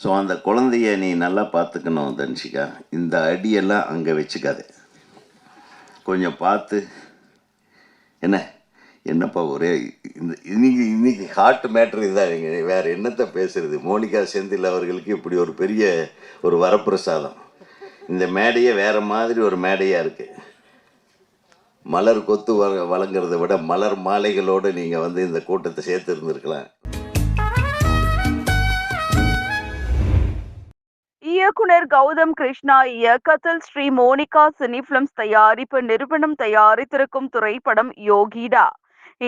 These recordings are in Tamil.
ஸோ அந்த குழந்தைய நீ நல்லா பார்த்துக்கணும் தன்ஷிகா. இந்த அடியெல்லாம் அங்கே வச்சுக்காத. கொஞ்சம் பார்த்து என்ன? என்னப்பா ஒரே இந்த இன்னைக்கு இன்னைக்கு ஹார்ட் மேட்ரு இதான் வேறு என்னத்தை பேசுறது? மோனிகா செந்தில் அவர்களுக்கு இப்படி ஒரு பெரிய ஒரு வரப்பிரசாதம். இந்த மேடையே வேறு மாதிரி ஒரு மேடையாக இருக்குது மலர் கொத்து வ வழங்குறத விட மலர் மாலைகளோடு நீங்கள் வந்து இந்த கூட்டத்தை சேர்த்து இருந்திருக்கலாம் இயக்குனர் கௌதம் கிருஷ்ணா இயக்கத்தில் ஸ்ரீ மோனிகா சினிஃபிலிம்ஸ் தயாரிப்பு நிறுவனம் தயாரித்திருக்கும் திரைப்படம் யோகிடா.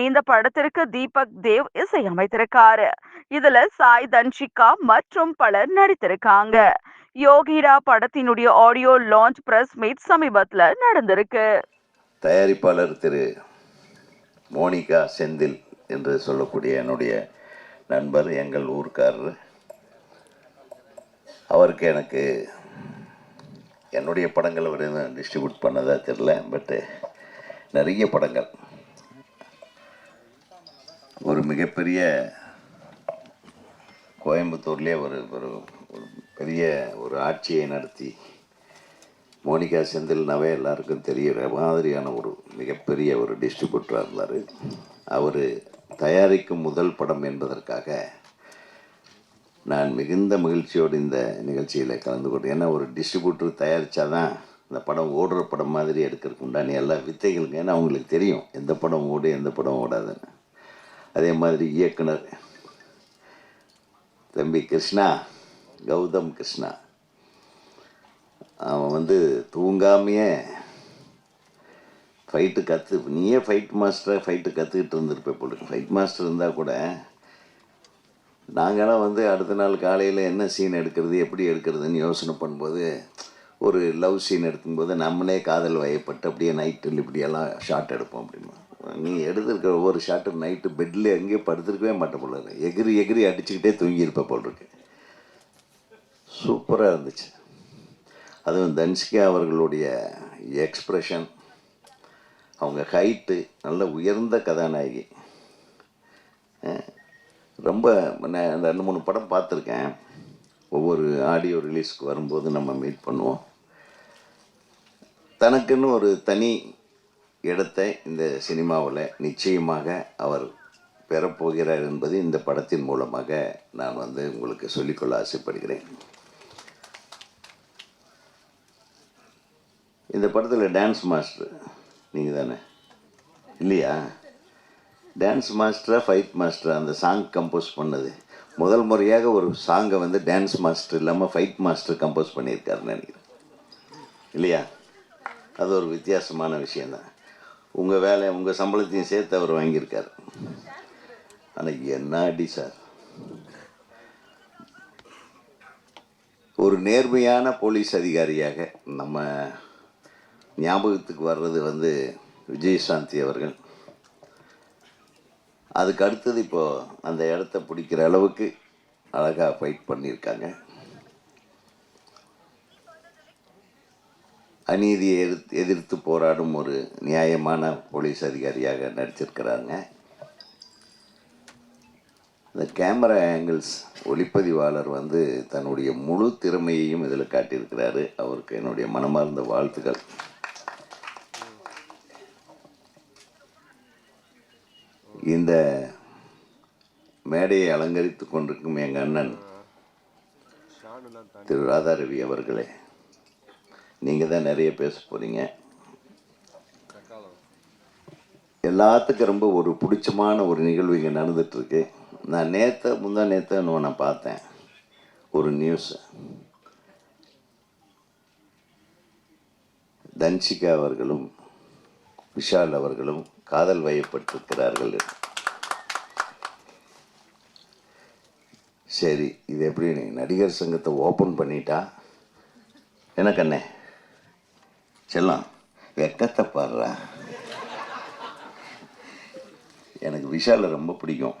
இந்த படத்திற்கு தீபக் தேவ் இசையமைத்திருக்காரு. இதுல சாய் தன்ஷிகா மற்றும் பலர் நடித்திருக்காங்க. யோகிடா படத்தினுடைய ஆடியோ லான்ச் பிரஸ் மீட் சமீபத்துல நடந்திருக்கு. தயாரிப்பாளர் திரு மோனிகா செந்தில் என்று சொல்லக்கூடிய என்னுடைய நண்பர் எங்கள் ஊர்க்காரர். அவருக்கு எனக்கு என்னுடைய படங்கள் அவர் எதுவும் டிஸ்ட்ரிபியூட் பண்ணதாக தெரில பட்டு நிறைய படங்கள். ஒரு மிகப்பெரிய கோயம்புத்தூர்லேயே ஒரு ஒரு ஒரு பெரிய ஒரு ஆட்சியை நடத்தி மோனிகா செந்தில்னாவே எல்லாருக்கும் தெரிகிற மாதிரியான ஒரு மிகப்பெரிய ஒரு டிஸ்ட்ரிபியூட்டராக இருந்தார். அவர் தயாரிக்கும் முதல் படம் என்பதற்காக நான் மிகுந்த மகிழ்ச்சியோடு இந்த நிகழ்ச்சியில் கலந்து கொண்டேன் ஏன்னா ஒரு டிஸ்ட்ரிபியூட்டர் தயாரித்தாதான் இந்த படம் ஓடுற படம் மாதிரி எடுக்கிறதுக்கு உண்டான எல்லா வித்தைகளுக்கு ஏன்னா அவங்களுக்கு தெரியும் எந்த படம் ஓடு எந்த படம் ஓடாதுன்னு. அதே மாதிரி இயக்குனர் தம்பி கிருஷ்ணா கௌதம் கிருஷ்ணா. அவன் வந்து தூங்காமையே ஃபைட்டு கற்று நீயே ஃபைட் மாஸ்டராக ஃபைட்டு கற்றுக்கிட்டு இருந்திருப்ப போல ஃபைட் மாஸ்டர் இருந்தால் கூட நாங்களாம் வந்து அடுத்த நாள் காலையில் என்ன சீன் எடுக்கிறது எப்படி எடுக்கிறதுன்னு யோசனை பண்ணும்போது ஒரு லவ் சீன் எடுக்கும்போது நம்மளே காதல் வயப்பட்டு அப்படியே நைட்டில் இப்படியெல்லாம் ஷார்ட் எடுப்போம் அப்படிமா. நீ எடுத்திருக்கிற ஒவ்வொரு ஷார்ட்டும் நைட்டு பெட்டில் எங்கேயும் படுத்துருக்கவே மாட்டேன் போல எகிரி எகிரி அடிச்சுக்கிட்டே தூங்கியிருப்ப போல் இருக்கு. சூப்பராக இருந்துச்சு. அதுவும் தன்சிகா அவர்களுடைய எக்ஸ்ப்ரெஷன் அவங்க ஹைட்டு நல்ல உயர்ந்த கதாநாயகி. ரொம்ப நான் ரெண்டு மூணு படம் பார்த்துருக்கேன். ஒவ்வொரு ஆடியோ ரிலீஸ்க்கு வரும்போது நம்ம மீட் பண்ணுவோம். தனக்குன்னு ஒரு தனி இடத்தை இந்த சினிமாவில் நிச்சயமாக அவர் பெறப்போகிறார் என்பது இந்த படத்தின் மூலமாக நான் வந்து உங்களுக்கு சொல்லிக்கொள்ள ஆசைப்படுகிறேன். இந்த படத்தில் டான்ஸ் மாஸ்டர் நீங்கள் தானே இல்லையா? டான்ஸ் மாஸ்டராக ஃபைட் மாஸ்டர் அந்த சாங் கம்போஸ் பண்ணது. முதல் முறையாக ஒரு சாங்கை வந்து டான்ஸ் மாஸ்டர் இல்லாமல் ஃபைட் மாஸ்டர் கம்போஸ் பண்ணியிருக்காருன்னு நினைக்கிறேன். இல்லையா? அது ஒரு வித்தியாசமான விஷயந்தான் உங்கள் வேலை உங்கள் சம்பளத்தையும் சேர்த்து அவர் வாங்கியிருக்காரு. ஆனால் என்ன அடி சார்? ஒரு நேர்மையான போலீஸ் அதிகாரியாக நம்ம ஞாபகத்துக்கு வர்றது வந்து விஜயசாந்தி அவர்கள். அதுக்கு அடுத்தது இப்போ அந்த இடத்த பிடிக்கிற அளவுக்கு அழகாக ஃபைட் பண்ணியிருக்காங்க. அநீதியை எதிர்த்து எதிர்த்து போராடும் ஒரு நியாயமான போலீஸ் அதிகாரியாக நடிச்சிருக்கிறாங்க. இந்த கேமரா ஆங்கிள்ஸ் ஒளிப்பதிவாளர் வந்து தன்னுடைய முழு திறமையையும் இதில் காட்டியிருக்கிறாரு. அவருக்கு என்னுடைய மனமார்ந்த வாழ்த்துக்கள். இந்த மேடையை அலங்கரித்து கொண்டிருக்கும் எங்கள் அண்ணன் திரு ராதாரவி அவர்களே நீங்கள் தான் நிறைய பேச போகிறீங்க எல்லாத்துக்கும் ரொம்ப ஒரு பிடிச்சமான ஒரு நிகழ்வு இங்கே நடந்துகிட்ருக்கு நான் நேற்று முந்தா நேற்று நான் பார்த்தேன். ஒரு நியூஸ் தன்சிகா அவர்களும் விஷால் அவர்களும் காதல் வயப்பட்டிருக்கிறார்கள் சரி இது எப்படி நீ நடிகர் சங்கத்தை ஓப்பன் பண்ணிட்டா? என்ன கண்ணே? செல்லம் வெக்கத்தை பாடுறா எனக்கு விஷாலை ரொம்ப பிடிக்கும்.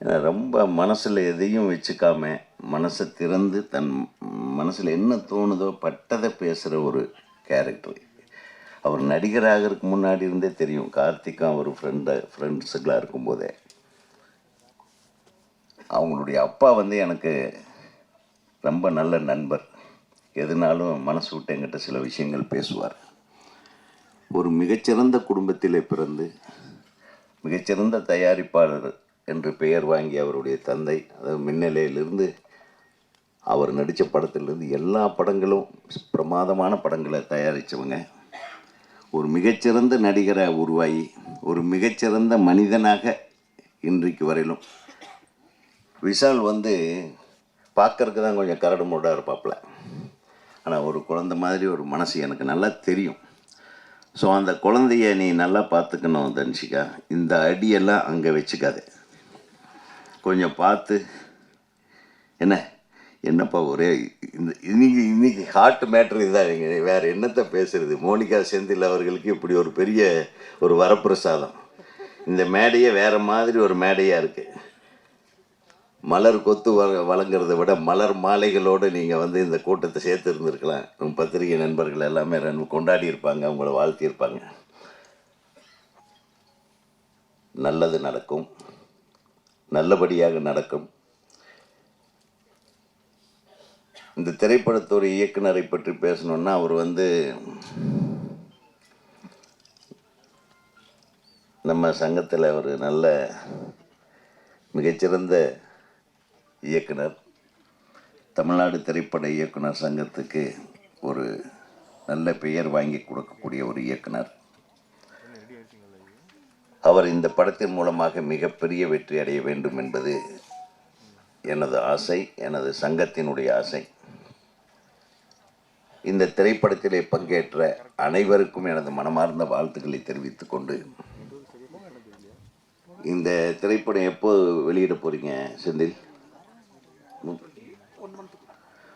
ஏன்னா ரொம்ப மனசில் எதையும் வச்சுக்காம மனசை திறந்து தன் மனசில் என்ன தோணுதோ பட்டதை பேசுகிற ஒரு கேரக்டர் அவர் நடிகராகிறதுக்கு முன்னாடி இருந்தே தெரியும் கார்த்திக்கும் அவர் ஃப்ரெண்டை ஃப்ரெண்ட்ஸுகளாக இருக்கும்போதே. அவங்களுடைய அப்பா வந்து எனக்கு ரொம்ப நல்ல நண்பர். எதுனாலும் மனசு விட்டு என்கிட்ட சில விஷயங்கள் பேசுவார். ஒரு மிகச்சிறந்த குடும்பத்திலே பிறந்து மிகச்சிறந்த தயாரிப்பாளர் என்று பெயர் வாங்கிய அவருடைய தந்தை அதாவது மின்னலையிலிருந்து அவர் நடித்த படத்திலிருந்து எல்லா படங்களும் பிரமாதமான படங்களை தயாரித்தவங்க. ஒரு மிகச்சிறந்த நடிகரை உருவாகி ஒரு மிகச்சிறந்த மனிதனாக இன்றைக்கு வரையிலும் விஷால் வந்து பார்க்கறதுக்கு தான் கொஞ்சம் கரடு முரடாக இருப்பாப்புல. ஆனால் ஒரு குழந்தை மாதிரி ஒரு மனசு எனக்கு நல்லா தெரியும். ஸோ அந்த குழந்தைய நீ நல்லா பார்த்துக்கணும் தன்ஷிகா. இந்த அடியெல்லாம் அங்கே வச்சுக்காத. கொஞ்சம் பார்த்து என்ன? என்னப்பா ஒரே இந்த இன்னைக்கு இன்னைக்கு ஹார்ட் மேட்ரு இதுதான் நீங்கள் வேறு என்னத்தை பேசுகிறது மோனிகா செந்தில் அவர்களுக்கு இப்படி ஒரு பெரிய ஒரு வரப்பிரசாதம். இந்த மேடையே வேறு மாதிரி ஒரு மேடையாக இருக்குது மலர் கொத்து வ வழங்குறதை விட மலர் மாலைகளோடு நீங்கள் வந்து இந்த கூட்டத்தை சேர்த்து இருந்திருக்கலாம் பத்திரிகை நண்பர்கள் எல்லாமே ரெண்டு கொண்டாடி இருப்பாங்க உங்களை வாழ்த்தியிருப்பாங்க நல்லது நடக்கும். நல்லபடியாக நடக்கும். இந்த திரைப்படத்தோட இயக்குனரை பற்றி பேசணுன்னா அவர் வந்து நம்ம சங்கத்தில் ஒரு நல்ல மிகச்சிறந்த இயக்குனர் தமிழ்நாடு திரைப்பட இயக்குனர் சங்கத்துக்கு ஒரு நல்ல பெயர் வாங்கி கொடுக்கக்கூடிய ஒரு இயக்குனர். அவர் இந்த படத்தின் மூலமாக மிகப்பெரிய வெற்றி அடைய வேண்டும் என்பது எனது ஆசை எனது சங்கத்தினுடைய ஆசை. இந்த திரைப்படத்திலே பங்கேற்ற அனைவருக்கும் எனது மனமார்ந்த வாழ்த்துக்களை தெரிவித்துக் கொண்டு இந்த திரைப்படம் எப்போ வெளியிட போறீங்க செந்தில்?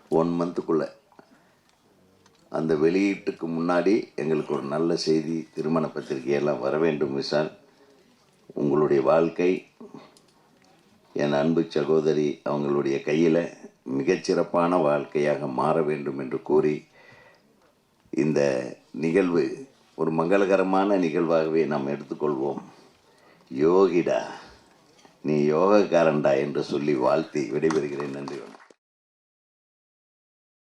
ஒன் மந்த்துக்குள்ள அந்த வெளியீட்டுக்கு முன்னாடி எங்களுக்கு ஒரு நல்ல செய்தி திருமண பத்திரிகையெல்லாம் வர வேண்டும் விஷால் உங்களுடைய வாழ்க்கை என் அன்பு சகோதரி அவங்களுடைய கையில் மிகச்சிறப்பான வாழ்க்கையாக மாற வேண்டும் என்று கூறி இந்த நிகழ்வு ஒரு மங்களகரமான நிகழ்வாகவே நாம் எடுத்துக்கொள்வோம். யோகிடா. நீ யோகக்காரன்டா என்று சொல்லி வாழ்த்தி விடைபெறுகிறேன். நன்றி வணக்கம்.